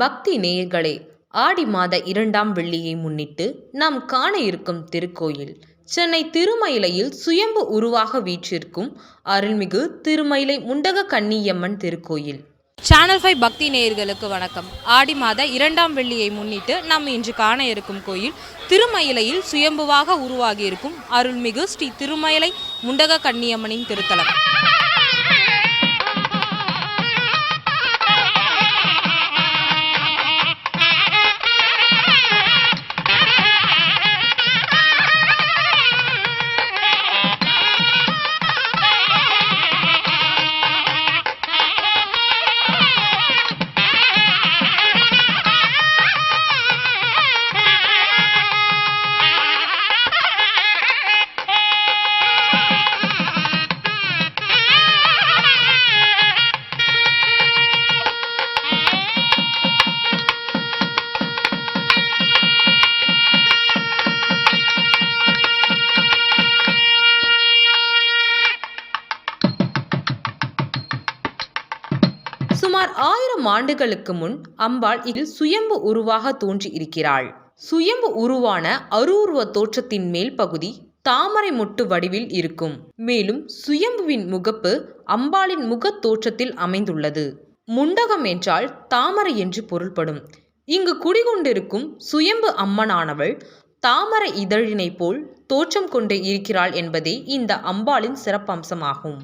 பக்தி நேயர்களே ஆடி மாத இரண்டாம் வெள்ளியை முன்னிட்டு நாம் காண இருக்கும் திருக்கோயில் சென்னை திருமயிலையில் சுயம்பு உருவாக வீற்றிருக்கும் அருள்மிகு திருமயிலை முண்டக கன்னியம்மன் திருக்கோயில். சேனல் ஃபைவ் பக்தி நேயர்களுக்கு வணக்கம். ஆடி மாத இரண்டாம் வெள்ளியை முன்னிட்டு நாம் இன்று காண இருக்கும் கோயில் திருமயிலையில் சுயம்புவாக உருவாகியிருக்கும் அருள்மிகு ஸ்ரீ திருமயிலை முண்டக கன்னியம்மனின் திருத்தலம். சுமார் ஆயிரம் ஆண்டுகளுக்கு முன் அம்பாள் இதில் சுயம்பு உருவாக தோன்றி இருக்கிறாள். சுயம்பு உருவான அருவுருவ தோற்றத்தின் மேல் பகுதி தாமரை மொட்டு வடிவில் இருக்கும். மேலும் சுயம்புவின் முகப்பு அம்பாளின் முகத் தோற்றத்தில் அமைந்துள்ளது. முண்டகம் என்றால் தாமரை என்று பொருள்படும். இங்கு குடிகொண்டிருக்கும் சுயம்பு அம்மனானவள் தாமரை இதழினைப் போல் தோற்றம் கொண்டு இருக்கிறாள் என்பதே இந்த அம்பாளின் சிறப்பம்சமாகும்.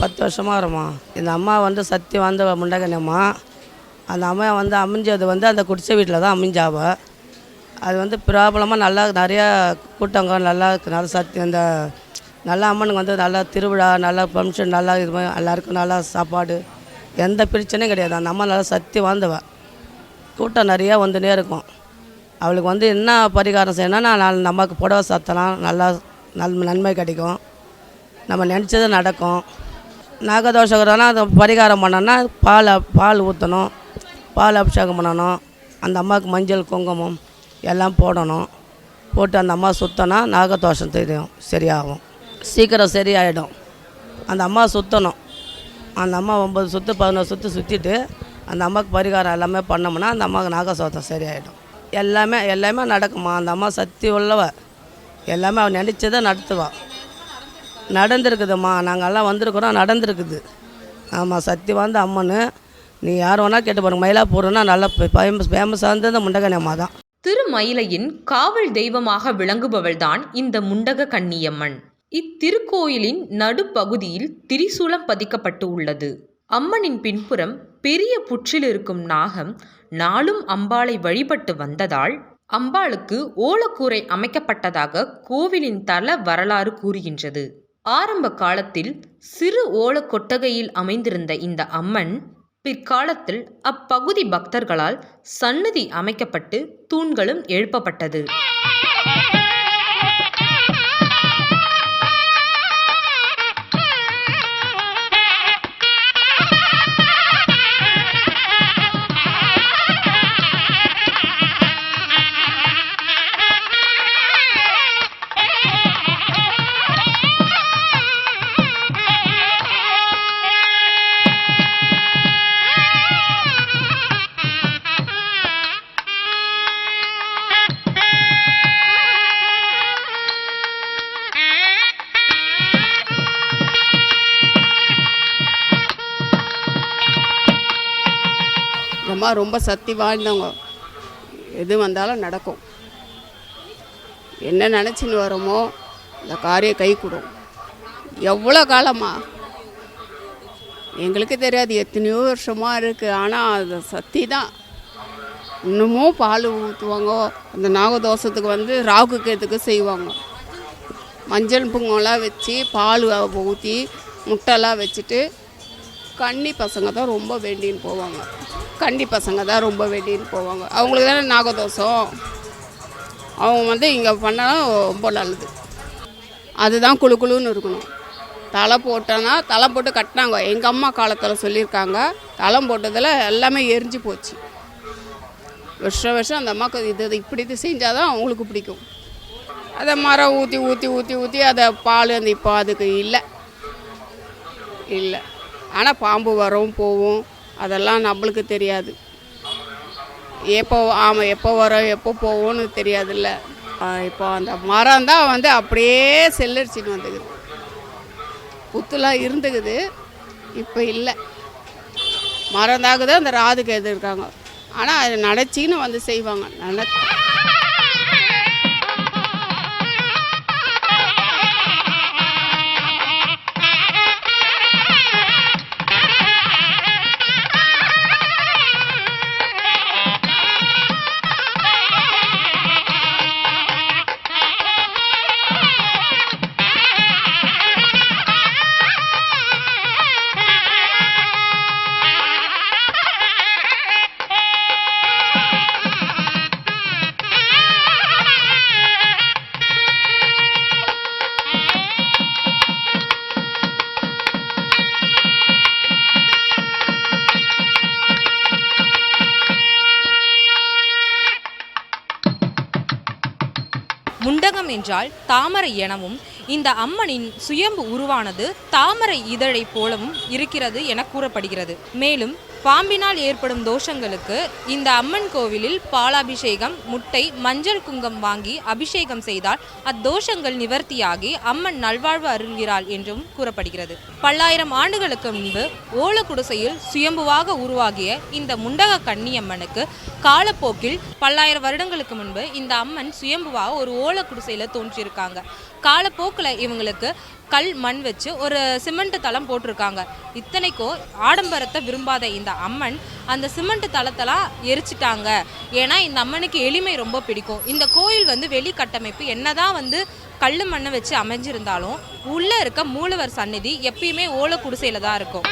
பத்து வருஷமாக வரமா? இந்த அம்மா வந்து சத்தி வாழ்ந்த முண்டகனம்மா அந்த அம்மா வந்து அமைஞ்சது வந்து அந்த குடிசை வீட்டில் தான் அமைஞ்சாவ. அது வந்து ப்ராப்ளமாக நல்லா நிறையா கூட்டங்க நல்லா நல்லா சத்தி அந்த நல்லா அம்மனுக்கு வந்து நல்லா திருவிழா நல்லா ஃபங்க்ஷன் நல்லா இது மாதிரி எல்லாருக்கும் நல்லா சாப்பாடு. எந்த பிரச்சனையும் கிடையாது. அந்த அம்மா நல்லா சத்தி வாழ்ந்தவ. கூட்டம் நிறையா வந்துனே இருக்கும். அவளுக்கு வந்து என்ன பரிகாரம் செய்யணும்னா நான் நமக்கு புடவை சாத்தலாம். நல்லா நல் நன்மை கிடைக்கும். நம்ம நினச்சது நடக்கும். நாகதோஷங்கிறனா அதை பரிகாரம் பண்ணோன்னா பால் பால் ஊற்றணும் பால் அபிஷேகம் பண்ணணும் அந்த அம்மாவுக்கு மஞ்சள் குங்குமம் எல்லாம் போடணும். போட்டு அந்த அம்மா சுத்தனா நாகதோஷம் தெரியும் சரியாகும். சீக்கிரம் சரியாயிடும். அந்த அம்மா சுற்றணும் அந்த அம்மா ஒம்பது சுற்று பதினோரு சுற்று சுற்றிட்டு அந்த அம்மாவுக்கு பரிகாரம் எல்லாமே பண்ணோம்னா அந்த அம்மாவுக்கு நாகசோத்தம் சரியாயிடும். எல்லாமே எல்லாமே நடக்குமா? அந்த அம்மா சக்தி உள்ளவ. எல்லாமே அவன் நினச்சதை நடத்துவாள் நடந்திருக்குதும்மா. நாங்கள்லாம் வந்திருக்கிறோம் நடந்திருக்குது. ஆமாம் சக்தி வாய்ந்த அம்மன். நீ யார் வேணால் கேட்டு பாருங்க. மயிலாப்பூர்னா நல்லா ஃபேமஸ் ஃபேமஸாக இருந்தது முண்டகனி அம்மா தான். திருமயிலையின் காவல் தெய்வமாக விளங்குபவள்தான் இந்த முண்டக கன்னியம்மன். இத்திருக்கோயிலின் நடுப்பகுதியில் திரிசூலம் பதிக்கப்பட்டு உள்ளது. அம்மனின் பின்புறம் பெரிய புற்றில் இருக்கும் நாகம் நாளும் அம்பாளை வழிபட்டு வந்ததால் அம்பாளுக்கு ஓலக்கூரை அமைக்கப்பட்டதாக கோவிலின் தல வரலாறு கூறுகின்றது. ஆரம்ப காலத்தில் சிறு ஓலக் கொட்டகையில் அமைந்திருந்த இந்த அம்மன் பிற்காலத்தில் அப்பகுதி பக்தர்களால் சன்னதி அமைக்கப்பட்டு தூண்களும் எழுப்பப்பட்டது. அம்மா ரொம்ப சக்தி வாழ்ந்தவங்க எது வந்தாலும் நடக்கும். என்ன நினச்சின்னு வரோமோ இந்த காரியம் கை கொடும். எவ்வளோ காலமா எங்களுக்கு தெரியாது எத்தனையோ வருஷமாக இருக்குது ஆனால் அது சக்தி தான். இன்னமும் பால் ஊற்றுவாங்க அந்த நாகதோஷத்துக்கு வந்து ராகு கேத்துக்கு செய்வாங்க. மஞ்சள் பொங்கலாம் வச்சு பால் ஊற்றி முட்டைலாம் வச்சுட்டு கன்னி பசங்க தான் ரொம்ப வேண்டின்னு போவாங்க. கன்னி பசங்க தான் ரொம்ப வேண்டின்னு போவாங்க. அவங்களுக்கு தானே நாகதோஷம். அவங்க வந்து இங்கே பண்ணால் ரொம்ப நல்லது. அதுதான் குளு குளுன்னு இருக்கணும். தலை போட்டோன்னா தலை போட்டு கட்டினாங்க. எங்கள் அம்மா காலத்தில் சொல்லியிருக்காங்க. தலை போட்டதில் எல்லாமே எரிஞ்சு போச்சு. வருஷம் வருஷம் அந்த அம்மாவுக்கு இது இது இப்படி இது செஞ்சால் தான் அவங்களுக்கு பிடிக்கும். அதை மரம் ஊற்றி ஊற்றி ஊற்றி ஊற்றி அதை பால் அந்த இப்போ அதுக்கு இல்லை. இல்லை. ஆனால் பாம்பு வரும் போகும் அதெல்லாம் நம்மளுக்கு தெரியாது. எப்போ ஆமாம் எப்போ வரும் எப்போ போகும்னு தெரியாதுல்ல. இப்போ அந்த மரம் தான் வந்து அப்படியே செல்லரிச்சின்னு வந்துக்குது. புத்துலாம் இருந்துக்குது. இப்போ இல்லை. மரம் தாக்குதான் அந்த ராதுக்கு எது இருக்காங்க ஆனால் அது நினச்சின்னு வந்து செய்வாங்க. நட என்றால் தாமரை எனவும் இந்த அம்மனின் சுயம்பு உருவானது தாமரை இதழை போலவும் இருக்கிறது என கூறப்படுகிறது. மேலும் பாம்பினால் ஏற்படும் தோஷங்களுக்கு இந்த அம்மன் கோவிலில் பாலாபிஷேகம் முட்டை மஞ்சள் குங்கம் வாங்கி அபிஷேகம் செய்தால் அத்தோஷங்கள் நிவர்த்தியாகி அம்மன் நல்வாழ்வு அருள்கிறாள் என்றும் கூறப்படுகிறது. பல்லாயிரம் ஆண்டுகளுக்கு முன்பு ஓலக்குடிசையில் சுயம்புவாக உருவாகிய இந்த முண்டக கன்னியம்மனுக்கு காலப்போக்கில் பல்லாயிரம் வருடங்களுக்கு முன்பு இந்த அம்மன் சுயம்புவாக ஒரு ஓலக்குடிசையில் தோன்றியிருக்காங்க. காலப்போக்கில் இவங்களுக்கு கல் மண் வச்சு ஒரு சிமெண்ட் தளம் போட்டிருக்காங்க. இத்தனைக்கும் ஆடம்பரத்தை விரும்பாத இந்த அம்மன் அந்த சிமெண்ட் தளத்தெல்லாம் எரிச்சிட்டாங்க. ஏன்னா இந்த அம்மனுக்கு எளிமை ரொம்ப பிடிக்கும். இந்த கோயில் வந்து வெளி கட்டமைப்பு என்னதான் வந்து கல் மண்ணை வச்சு அமைஞ்சிருந்தாலும் உள்ளே இருக்க மூலவர் சந்நிதி எப்பயுமே ஓலை குடிசையில் தான் இருக்கும்.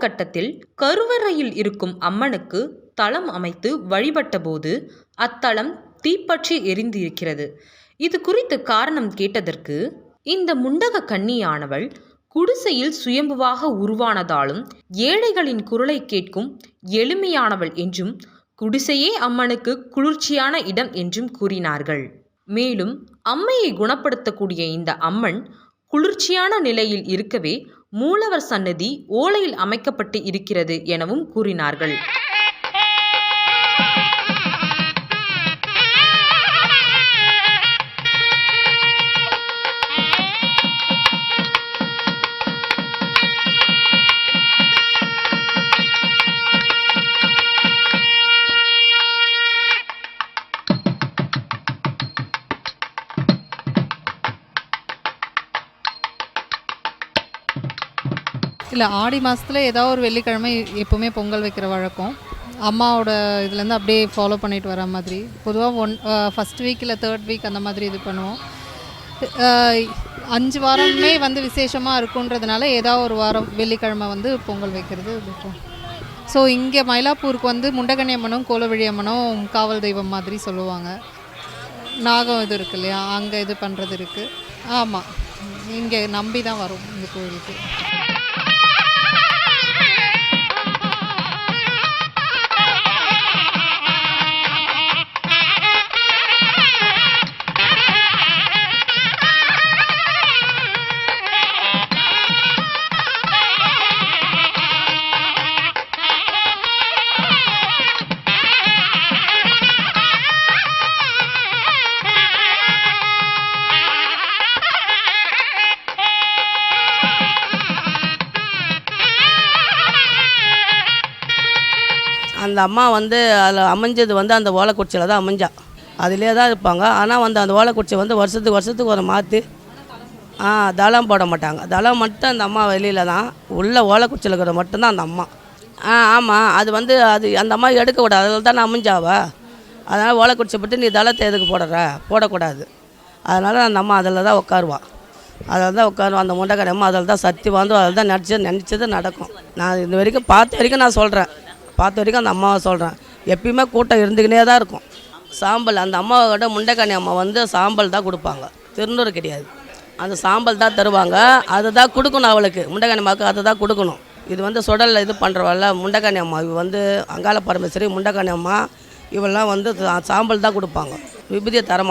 காலகட்டத்தில் கருவறையில் இருக்கும் அம்மனுக்கு தளம் அமைத்து வழிபட்டபோது அத்தளம் தீப்பற்றி எரிந்திருக்கிறது. இது குறித்து காரணம் கேட்டதற்கு இந்த முண்டக கன்னியானவள் குடிசையில் சுயம்புவாக உருவானதாலும் ஏழைகளின் குரலை கேட்கும் எளிமையானவள் என்றும் குடிசையே அம்மனுக்கு குளிர்ச்சியான இடம் என்றும் கூறினார்கள். மேலும் அம்மையை குணப்படுத்தக்கூடிய இந்த அம்மன் குளிர்ச்சியான நிலையில் இருக்கவே மூலவர் சன்னதி ஓலையில் அமைக்கப்பட்டு இருக்கிறது எனவும் கூறினார்கள். இல்லை ஆடி மாதத்தில் ஏதாவது ஒரு வெள்ளிக்கிழமை எப்போவுமே பொங்கல் வைக்கிற வழக்கம். அம்மாவோட இதுலேருந்து அப்படியே ஃபாலோ பண்ணிட்டு வர மாதிரி. பொதுவாக ஒன் ஃபஸ்ட் வீக் இல்லை தேர்ட் வீக் அந்த மாதிரி இது பண்ணுவோம். அஞ்சு வாரமே வந்து விசேஷமாக இருக்குன்றதுனால ஏதாவது ஒரு வாரம் வெள்ளிக்கிழமை வந்து பொங்கல் வைக்கிறது இருக்கும் ஸோ இங்கே மயிலாப்பூருக்கு வந்து முண்டகனி அம்மனும் கோலவழி அம்மனும் காவல் தெய்வம் மாதிரி சொல்லுவாங்க. நாகம் இது இருக்கு இல்லையா அங்கே இது பண்ணுறது இருக்குது ஆமாம் இங்கே நம்பி தான் வரும் இந்த கோயிலுக்கு. அந்த அம்மா வந்து அதில் அமைஞ்சது வந்து அந்த ஓலைக்குடிச்சியில் தான் அமைஞ்சா. அதிலே தான் இருப்பாங்க. ஆனால் வந்து அந்த ஓலைக்குடிச்சி வந்து வருஷத்துக்கு வருஷத்துக்கு ஒரு மாற்றி ஆ தளம் போட மாட்டாங்க. தளம் மட்டும் அந்த அம்மா வெளியில் தான். உள்ள ஓலைக்குச்சியில் இருக்கிற மட்டும்தான் அந்த அம்மா. ஆ ஆமாம் அது வந்து அது அந்த அம்மா எடுக்கக்கூடாது அதில் தான் அமைஞ்சாவா? அதனால் ஓலைக்குடிச்சி பட்டு நீ தளத்தை எதுக்கு போடுற? போடக்கூடாது. அதனால் அந்த அம்மா அதில் தான் உட்காருவான் அதில் தான் உட்காருவோம் அந்த முண்டைக்காரி அம்மா அதில் தான் சக்தி வந்து அதில் தான் நினச்சது நினச்சது நடக்கும். நான் இது வரைக்கும் பார்த்த வரைக்கும் நான் சொல்கிறேன் பார்த்த வரைக்கும் அந்த அம்மாவை சொல்கிறேன் எப்பயுமே கூட்டம் இருந்துக்கினே தான் இருக்கும். சாம்பல் அந்த அம்மாவோட முண்டைக்காணி அம்மா வந்து சாம்பல் தான் கொடுப்பாங்க. திருநூறு கிடையாது. அந்த சாம்பல் தான் தருவாங்க. அதை தான் கொடுக்கணும் அவளுக்கு. முண்டைக்காணி அம்மாவுக்கு அதை தான் கொடுக்கணும். இது வந்து சுடலில் இது பண்ணுறவல்ல முண்டைக்காணி அம்மா. இவ வந்து அங்காள பரமேஸ்வரி முண்டைக்காணி அம்மா. இவெல்லாம் வந்து சா- சாம்பல் தான் கொடுப்பாங்க. விபதியை தர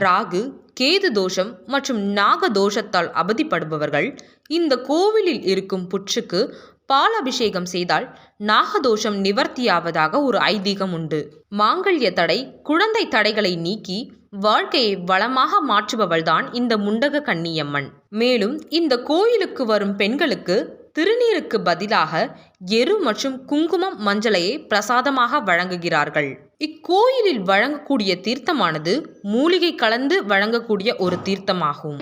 ராகு கேது தோஷம் மற்றும் நாக தோஷத்தால் அவதிப்படுபவர்கள் இந்த கோவிலில் இருக்கும் புற்றுக்கு பால் அபிஷேகம் செய்தால் நாகதோஷம் நிவர்த்தியாவதாக ஒரு ஐதீகம் உண்டு. மாங்கல்ய தடை குழந்தை தடைகளை நீக்கி வாழ்க்கையை வளமாக மாற்றுபவள்தான் இந்த முண்டக கன்னியம்மன். மேலும் இந்த கோயிலுக்கு வரும் பெண்களுக்கு திருநீருக்கு பதிலாக எரு மற்றும் குங்குமம் மஞ்சளையே பிரசாதமாக வழங்குகிறார்கள். இக்கோயிலில் வழங்கக்கூடிய தீர்த்தமானது மூலிகை கலந்து வழங்கக்கூடிய ஒரு தீர்த்தமாகும்.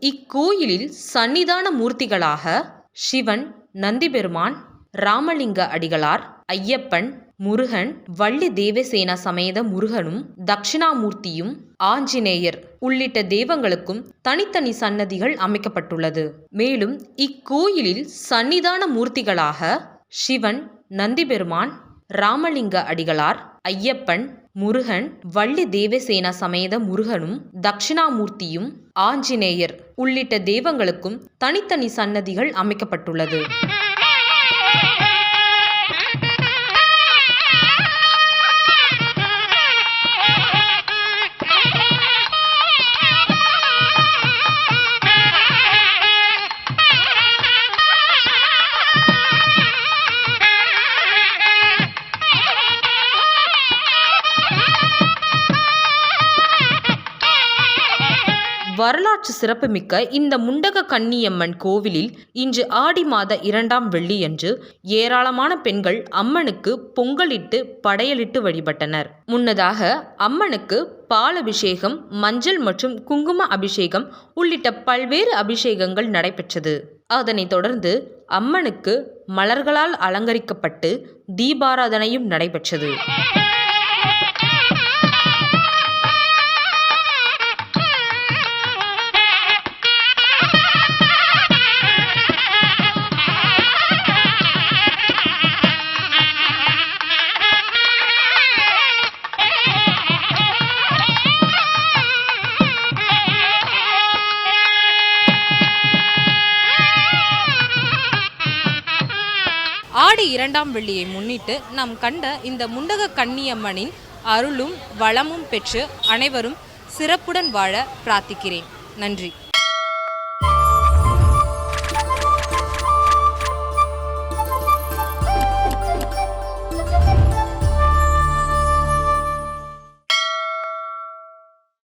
இக்கோயிலில் சன்னிதான மூர்த்திகளாக சிவன் நந்திபெருமான் ராமலிங்க அடிகளார் ஐயப்பன் முருகன் வள்ளி தேவசேனா சமேத முருகனும் தட்சிணாமூர்த்தியும் ஆஞ்சநேயர் உள்ளிட்ட தெய்வங்களுக்கும் தனித்தனி சன்னதிகள் அமைக்கப்பட்டுள்ளது. மேலும் இக்கோயிலில் சன்னிதான மூர்த்திகளாக சிவன் நந்திபெருமான் ராமலிங்க அடிகளார் ஐயப்பன் முருகன் வள்ளி தேவசேனா சமேத முருகனும் தட்சிணாமூர்த்தியும் ஆஞ்சநேயர் உள்ளிட்ட தெய்வங்களுக்கும் தனித்தனி சன்னதிகள் அமைக்கப்பட்டுள்ளது. வரலாற்று சிறப்புமிக்க இந்த முண்டக கன்னியம்மன் கோவிலில் இன்று ஆடி மாத இரண்டாம் வெள்ளியன்று ஏராளமான பெண்கள் அம்மனுக்கு பொங்கலிட்டு படையலிட்டு வழிபட்டனர். முன்னதாக அம்மனுக்கு பால் அபிஷேகம் மஞ்சள் மற்றும் குங்கும அபிஷேகம் உள்ளிட்ட பல்வேறு அபிஷேகங்கள் நடைபெற்றது. அதனைத் தொடர்ந்து அம்மனுக்கு மலர்களால் அலங்கரிக்கப்பட்டு தீபாராதனையும் நடைபெற்றது. ஆடி இரண்டாம் வெள்ளியை முன்னிட்டு நாம் கண்ட இந்த முண்டக கன்னியம்மனின் அருளும் வளமும் பெற்று அனைவரும் சிறப்புடன் வாழ பிரார்த்திக்கிறேன். நன்றி.